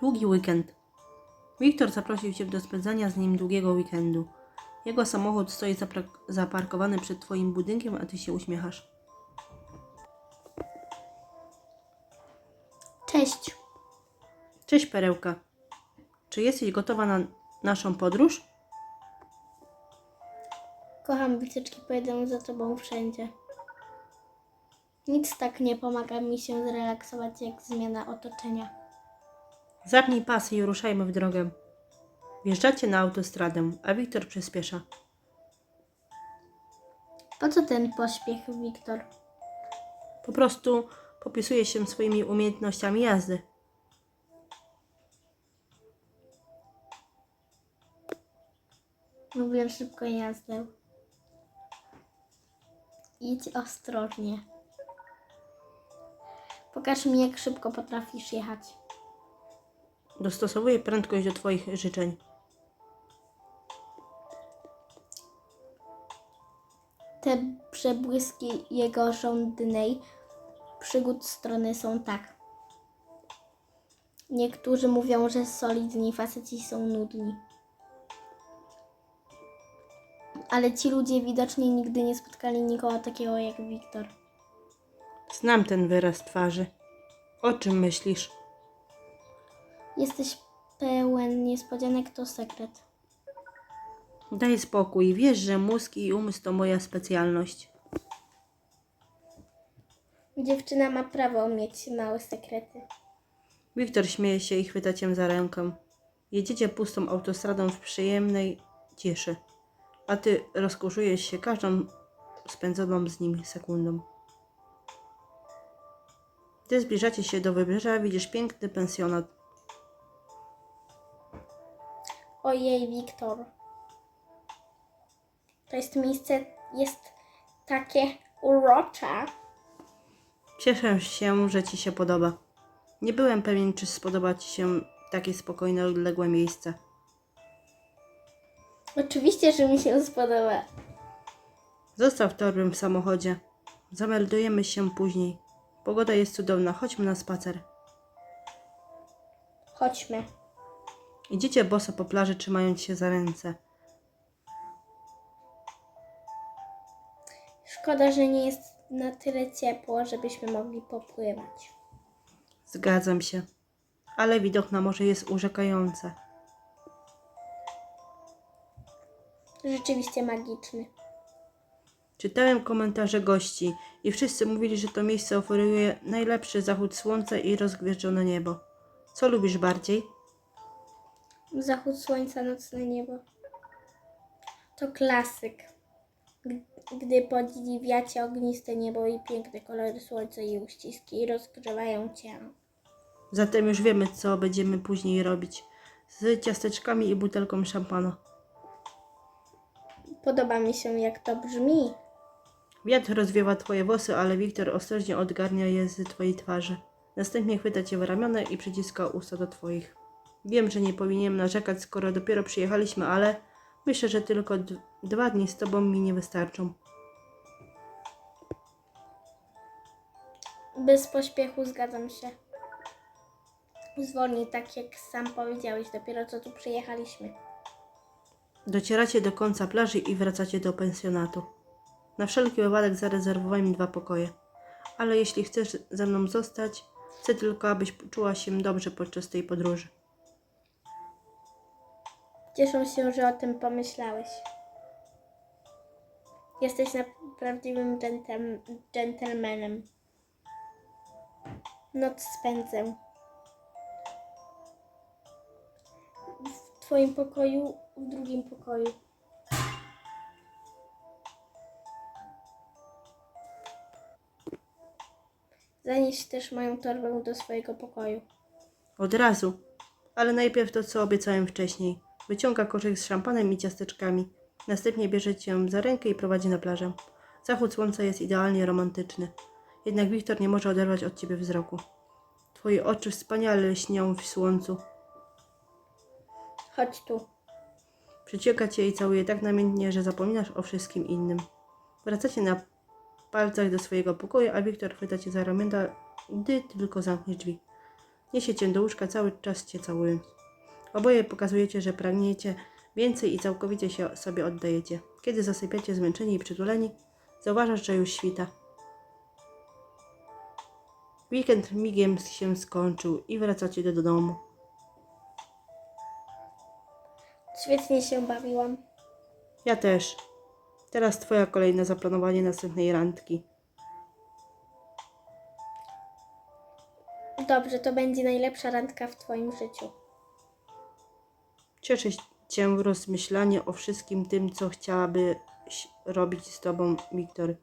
Długi weekend. Wiktor zaprosił Cię do spędzania z nim długiego weekendu. Jego samochód stoi zaparkowany przed Twoim budynkiem, a Ty się uśmiechasz. Cześć. Cześć Perełka. Czy jesteś gotowa na naszą podróż? Kocham wycieczki, pojedę za tobą wszędzie. Nic tak nie pomaga mi się zrelaksować jak zmiana otoczenia. Zapnij pasy i ruszajmy w drogę. Wjeżdżacie na autostradę, a Wiktor przyspiesza. Po co ten pośpiech, Wiktor? Po prostu popisuje się swoimi umiejętnościami jazdy. Lubię szybko jazdę. Idź ostrożnie. Pokaż mi, jak szybko potrafisz jechać. Dostosowuje prędkość do Twoich życzeń. Te przebłyski jego żądnej przygód strony są tak. Niektórzy mówią, że solidni faceci są nudni. Ale ci ludzie widocznie nigdy nie spotkali nikogo takiego jak Wiktor. Znam ten wyraz twarzy. O czym myślisz? Jesteś pełen niespodzianek, to sekret. Daj spokój, wiesz, że mózg i umysł to moja specjalność. Dziewczyna ma prawo mieć małe sekrety. Wiktor śmieje się i chwyta cię za rękę. Jedziecie pustą autostradą w przyjemnej cieszy, a ty rozkoszujesz się każdą spędzoną z nim sekundą. Gdy zbliżacie się do wybrzeża, widzisz piękny pensjonat. Ojej, Wiktor. To jest miejsce, jest takie urocze. Cieszę się, że ci się podoba. Nie byłem pewien, czy spodoba ci się takie spokojne, odległe miejsce. Oczywiście, że mi się spodoba. Zostaw torbę w samochodzie. Zameldujemy się później. Pogoda jest cudowna, chodźmy na spacer. Chodźmy. Idziecie boso po plaży, trzymając się za ręce. Szkoda, że nie jest na tyle ciepło, żebyśmy mogli popływać. Zgadzam się. Ale widok na morze jest urzekający. Rzeczywiście magiczny. Czytałem komentarze gości i wszyscy mówili, że to miejsce oferuje najlepszy zachód słońca i rozgwieżdżone niebo. Co lubisz bardziej? Zachód słońca, nocne niebo. To klasyk. Gdy podziwiacie ogniste niebo i piękne kolory słońca i uściski rozgrzewają cię. Zatem już wiemy, co będziemy później robić. Z ciasteczkami i butelką szampana. Podoba mi się, jak to brzmi. Wiatr rozwiewa twoje włosy, ale Wiktor ostrożnie odgarnia je z twojej twarzy. Następnie chwyta cię w ramiona i przyciska usta do twoich. Wiem, że nie powinienem narzekać, skoro dopiero przyjechaliśmy, ale myślę, że tylko dwa dni z tobą mi nie wystarczą. Bez pośpiechu zgadzam się. Zwolnij, tak jak sam powiedziałeś, dopiero co tu przyjechaliśmy. Docieracie do końca plaży i wracacie do pensjonatu. Na wszelki wypadek zarezerwowałem dwa pokoje. Ale jeśli chcesz ze mną zostać, chcę tylko, abyś czuła się dobrze podczas tej podróży. Cieszę się, że o tym pomyślałeś. Jesteś prawdziwym gentlemanem. Noc spędzę. W twoim pokoju, w drugim pokoju. Zanieś też moją torbę do swojego pokoju. Od razu. Ale najpierw to, co obiecałem wcześniej. Wyciąga koszyk z szampanem i ciasteczkami. Następnie bierze cię za rękę i prowadzi na plażę. Zachód słońca jest idealnie romantyczny. Jednak Wiktor nie może oderwać od ciebie wzroku. Twoje oczy wspaniale lśnią w słońcu. Chodź tu. Przyciąga cię i całuje tak namiętnie, że zapominasz o wszystkim innym. Wracacie na palcach do swojego pokoju, a Wiktor chwyta cię za ramiona, gdy tylko zamkniesz drzwi. Niesie cię do łóżka cały czas cię całując. Oboje pokazujecie, że pragniecie więcej i całkowicie się sobie oddajecie. Kiedy zasypiacie zmęczeni i przytuleni, zauważasz, że już świta. Weekend migiem się skończył i wracacie do domu. Świetnie się bawiłam. Ja też. Teraz twoja kolej na zaplanowanie następnej randki. Dobrze, to będzie najlepsza randka w Twoim życiu. Cieszę cię rozmyślanie o wszystkim tym, co chciałabyś robić z tobą, Wiktor.